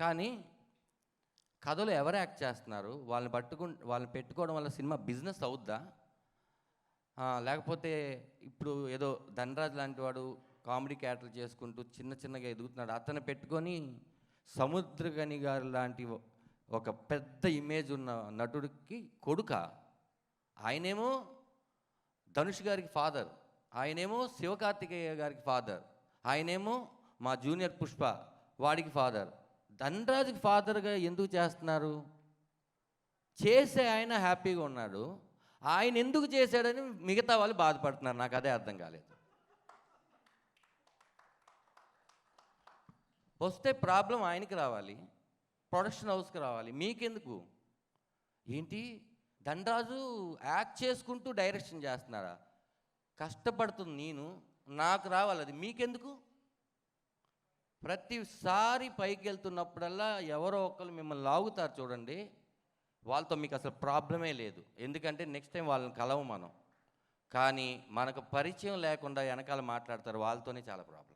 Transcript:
కానీ కథలో ఎవరు యాక్ట్ చేస్తున్నారు? వాళ్ళని పట్టుకు వాళ్ళని పెట్టుకోవడం వల్ల సినిమా బిజినెస్ అవుద్దా? లేకపోతే ఇప్పుడు ఏదో ధనరాజ్ లాంటి వాడు కామెడీ క్యారెక్టర్ చేసుకుంటూ చిన్న చిన్నగా ఎదుగుతున్నాడు. అతను పెట్టుకొని సముద్రగని గారు లాంటి ఒక పెద్ద ఇమేజ్ ఉన్న నటుడికి కొడుక. ఆయనేమో ధనుష్ గారికి ఫాదర్ ఆయనేమో శివకార్తికేయ గారికి ఫాదర్ ఆయనేమో మా జూనియర్ పుష్ప వాడికి ఫాదర్ ధనరాజుకి ఫాదర్గా ఎందుకు చేస్తున్నారు? చేసే ఆయన హ్యాపీగా ఉన్నాడు. ఆయన ఎందుకు చేశాడని మిగతా వాళ్ళు బాధపడుతున్నారు. నాకు అదే అర్థం కాలేదు. వస్తే ప్రాబ్లం ఆయనకి రావాలి. ప్రొడక్షన్ హౌస్కి రావాలి. మీకెందుకు? ఏంటి? ధనరాజు యాక్ట్ చేసుకుంటూ డైరెక్షన్ చేస్తున్నారా? కష్టపడుతుంది నేను. నాకు రావాలి అది. మీకెందుకు? ప్రతిసారి పైకి వెళ్తున్నప్పుడల్లా ఎవరో ఒకరు మిమ్మల్ని లాగుతారు చూడండి. వాళ్ళతో మీకు అసలు ప్రాబ్లమే లేదు. ఎందుకంటే నెక్స్ట్ టైం వాళ్ళని కలవు మనం కానీ మనకు పరిచయం లేకుండా వెనకాల మాట్లాడతారు వాళ్ళతోనే చాలా ప్రాబ్లం.